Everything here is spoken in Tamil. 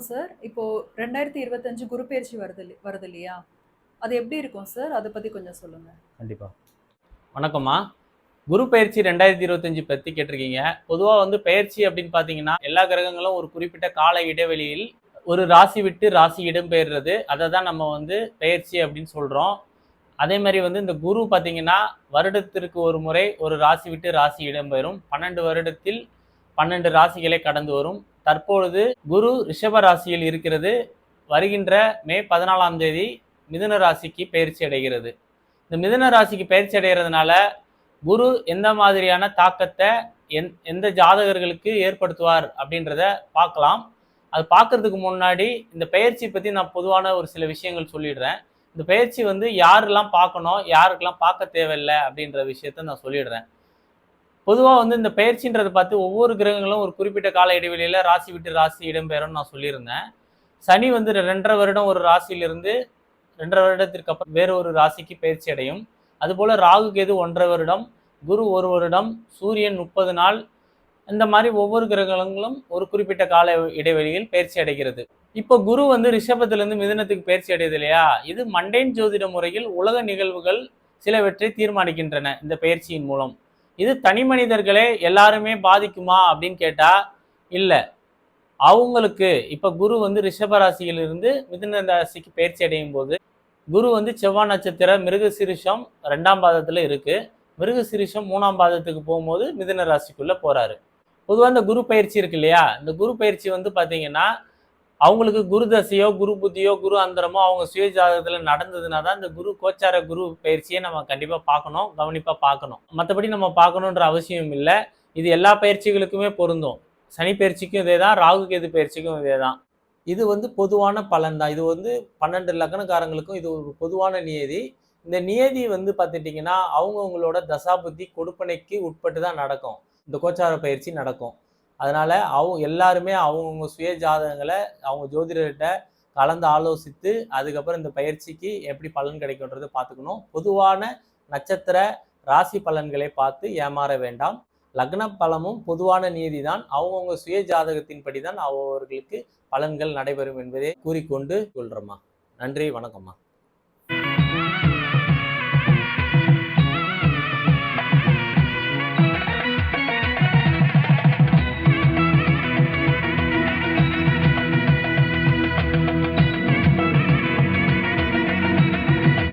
வணக்கம் சார். இப்போ ரெண்டாயிரத்தி இருபத்தஞ்சு குரு பயிற்சி வருது வருது இல்லையா? அது எப்படி இருக்கும் சார்? அதை பத்தி கொஞ்சம் சொல்லுங்க. கண்டிப்பாக வணக்கம்மா. குரு பயிற்சி ரெண்டாயிரத்தி இருபத்தஞ்சு பற்றி கேட்டிருக்கீங்க. பொதுவாக வந்து பயிற்சி அப்படின்னு பார்த்தீங்கன்னா எல்லா கிரகங்களும் ஒரு குறிப்பிட்ட கால இடைவெளியில் ஒரு ராசி விட்டு ராசி இடம்பெயர்றது. அதை தான் நம்ம வந்து பயிற்சி அப்படின்னு சொல்கிறோம் அதே மாதிரி வந்து இந்த குரு பார்த்தீங்கன்னா வருடத்திற்கு ஒரு முறை ஒரு ராசி விட்டு ராசி இடம்பெயரும் பன்னெண்டு வருடத்தில் பன்னெண்டு ராசிகளை கடந்து வரும். தற்பொழுது குரு ரிஷப ராசியில் இருக்கிறது. வருகின்ற மே பதினாலாம் தேதி மிதுன ராசிக்கு பயிற்சி அடைகிறது. இந்த மிதுன ராசிக்கு பயிற்சி அடைகிறதுனால குரு எந்த மாதிரியான தாக்கத்தை எந் எந்த ஜாதகர்களுக்கு ஏற்படுத்துவார் அப்படின்றத பார்க்கலாம். அது பார்க்கறதுக்கு முன்னாடி இந்த பயிற்சி பற்றி நான் பொதுவான ஒரு சில விஷயங்கள் சொல்லிடுறேன். இந்த பயிற்சி வந்து யாரெல்லாம் பார்க்கணும் யாருக்கெல்லாம் பார்க்க தேவையில்லை அப்படின்ற விஷயத்த நான் சொல்லிடுறேன். பொதுவாக வந்து இந்த பயிற்சின்றதை பார்த்து ஒவ்வொரு கிரகங்களும் ஒரு குறிப்பிட்ட கால இடைவெளியில் ராசி விட்டு ராசி இடம்பெறும்னு நான் சொல்லியிருந்தேன். சனி வந்து ரெண்டரை வருடம் ஒரு ராசியிலிருந்து ரெண்டரை வருடத்திற்கு அப்புறம் வேறு ஒரு ராசிக்கு பயிற்சி அடையும். அதுபோல் ராகு கேது ஒன்றரை வருடம் குரு ஒரு வருடம் சூரியன் முப்பது நாள் இந்த மாதிரி ஒவ்வொரு கிரகங்களும் ஒரு குறிப்பிட்ட கால இடைவெளியில் பயிற்சி அடைகிறது. இப்போ குரு வந்து ரிஷபத்திலிருந்து மிதனத்துக்கு பயிற்சி அடையுது இல்லையா? இது மண்டைன் ஜோதிட முறையில் உலக நிகழ்வுகள் சிலவற்றை தீர்மானிக்கின்றன இந்த பயிற்சியின் மூலம். இது தனி மனிதர்களே எல்லாருமே பாதிக்குமா அப்படின்னு கேட்டா இல்லை. அவங்களுக்கு இப்போ குரு வந்து ரிஷபராசியிலிருந்து மிதுன ராசிக்கு பயிற்சி அடையும் போது குரு வந்து செவ்வாய் நட்சத்திர மிருக சிரிஷம் ரெண்டாம் பாதத்தில் இருக்குது மிருக சிரிஷம் மூணாம் பாதத்துக்கு போகும்போது மிதுன ராசிக்குள்ளே போகிறாரு பொதுவாக இந்த குரு பயிற்சி இருக்கு இல்லையா? இந்த குரு பயிற்சி வந்து பார்த்தீங்கன்னா அவங்களுக்கு குரு தசையோ குரு புத்தியோ குரு அந்தரமோ அவங்க சுய ஜாதகத்தில் நடந்ததுனா தான் இந்த குரு கோச்சார குரு பயிற்சியை நம்ம கண்டிப்பாக பார்க்கணும் கவனிப்பாக பார்க்கணும். மற்றபடி நம்ம பார்க்கணுன்ற அவசியம் இல்லை. இது எல்லா பயிற்சிகளுக்குமே பொருந்தும். சனி பயிற்சிக்கும் இதே தான் ராகு கேது பயிற்சிக்கும் இதே தான். இது வந்து பொதுவான பலன் தான். இது வந்து பன்னெண்டு லக்னக்காரங்களுக்கும் இது ஒரு பொதுவான நியதி. இந்த நியதி வந்து பார்த்துட்டிங்கன்னா அவங்கவுங்களோட தசாபுத்தி கொடுப்பனைக்கு உட்பட்டு தான் நடக்கும். இந்த கோச்சார பயிற்சி நடக்கும். அதனால அவங்க எல்லாருமே அவங்கவுங்க சுய ஜாதகங்களை அவங்க ஜோதிடர்கிட்ட கலந்து ஆலோசித்து அதுக்கப்புறம் இந்த பயிற்சிக்கு எப்படி பலன் கிடைக்கும்ன்றது பார்த்துக்கணும். பொதுவான நட்சத்திர ராசி பலன்களை பார்த்து ஏமாற வேண்டாம். லக்ன பலமும் பொதுவான நீதி தான் அவங்கவுங்க சுய ஜாதகத்தின்படி தான் அவர்களுக்கு பலன்கள் நடைபெறும் என்பதை கூறிக்கொண்டு கொள்றோம்மா. நன்றி வணக்கம்மா.